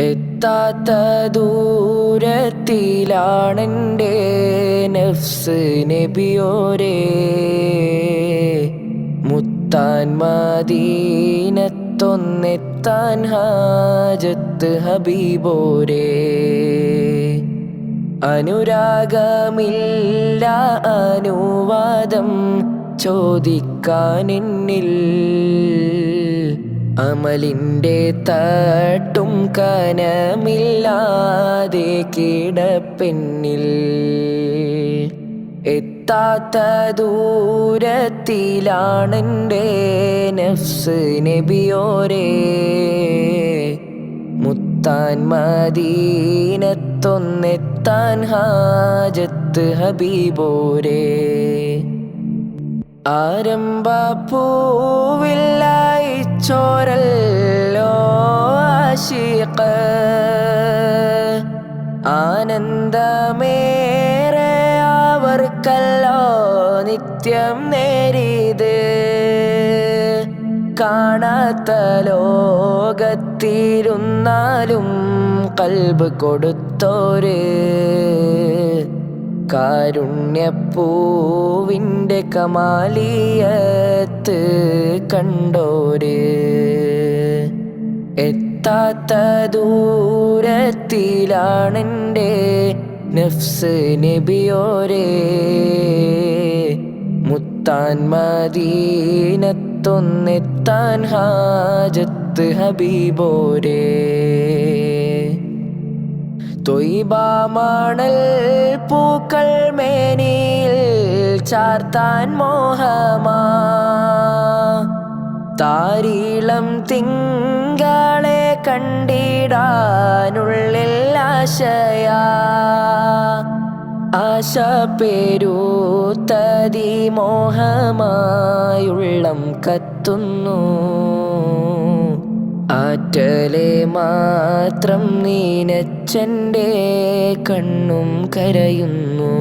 എത്താത്ത ദൂരത്തിലാണെന്റെ നഫ്സ് നബിയോരേ. മുത്താൻ മദീനത്തൊന്നെത്താൻ ഹാജത്ത് ഹബീബോരേ. അനുരാഗമില്ല അനുവാദം ചോദിക്കാനെന്നിൽ. അമലിന്റെ തട്ടും കനമില്ലാതെ കിടപ്പെന്നിൽ എത്താത്ത ദൂരത്തിലാണെന്റെ നഫ്സ് നബിയോരേ. മുത്താൻ മദീനത്തൊന്നെത്താൻ ഹാജത്ത് ഹബീബോരേ. ആരംഭ പൂവില്ലായി ചോരല്ലോ ആശിക്ക് ആനന്ദമേറെ അവർക്കല്ലോ നിത്യം നേരിത്. കാണാത്ത ലോകത്തിരുന്നാലും കൽബ് കൊടുത്തോര്. കാരുണ്യപ്പൂവിന്റെ കമാലിയത്ത് കണ്ടോര്. എത്താത്ത ദൂരത്തിലാണെന്റെ നഫ്സ് നബിയോരേ. മുത്താൻ മദീനത്തൊന്നെത്താൻ ഹാജത്ത് ഹബീബോരേ. തൊയ്ബാമണൽ പൂക്കൾ മേനിയിൽ ചാർത്താൻ മോഹമാ. താരീളം തിങ്കളെ കണ്ടിടാനുള്ളിൽ ആശയാ. ആശ പേരൂത്തതി മോഹമായുള്ളം കത്തുന്നു. ആറ്റലെ മാത്രം നീനച്ചന്റെ കണ്ണും കരയുന്നു.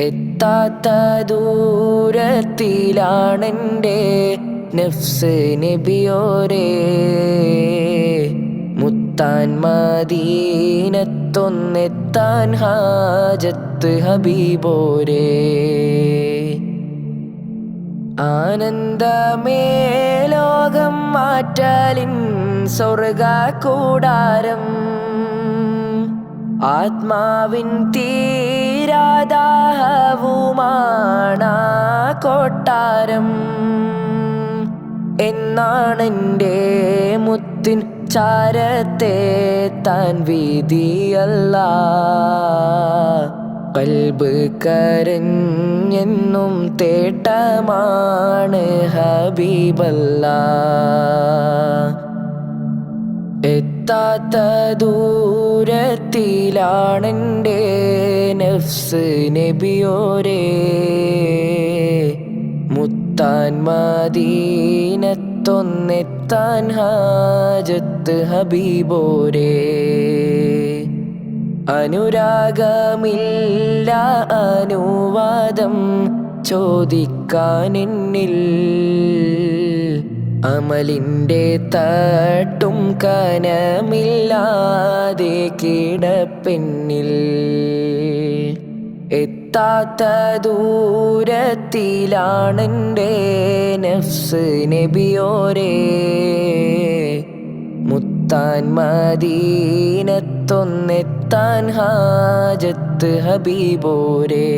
എത്താത്ത ദൂരത്തിലാണെന്റെ നഫ്സ് നബിയോരേ. മുത്താൻ മദീനത്തൊന്നെത്താൻ ഹാജത്ത് ഹബീബോരേ. ആനന്ദമേ ലോകം മാറ്റലിൻ സ്വർഗ കൂടാരം ആത്മാവിൻ തീരാദാഹവുമാണ് കൊട്ടാരം. എന്നാണെന്റെ മുത്തിൻ ചാരത്തെ താൻ വീതിയല്ല. കൽബ് കരഞ്ഞെന്നും തേട്ടമാണ് ഹബീബല്ല. എത്താത്ത ദൂരത്തിലാണെന്റെ നഫ്സ് നബിയോരേ. മുത്താൻ മദീനത്തൊന്നെത്താൻ ഹാജത്ത് ഹബീബോരേ. അനുരാഗമില്ല അനുവാദം ചോദിക്കാനെന്നിൽ. അമലിന്റെ തട്ടും കനമില്ലാതെ കിടപ്പെന്നിൽ. എത്താത്ത ദൂരത്തിലാണെന്റെ നഫ്സ് നബിയോരേ. മുത്താൻ മദീനത്തൊന്നെത്താൻ ഹാജത്ത് ഹബീബോരേ.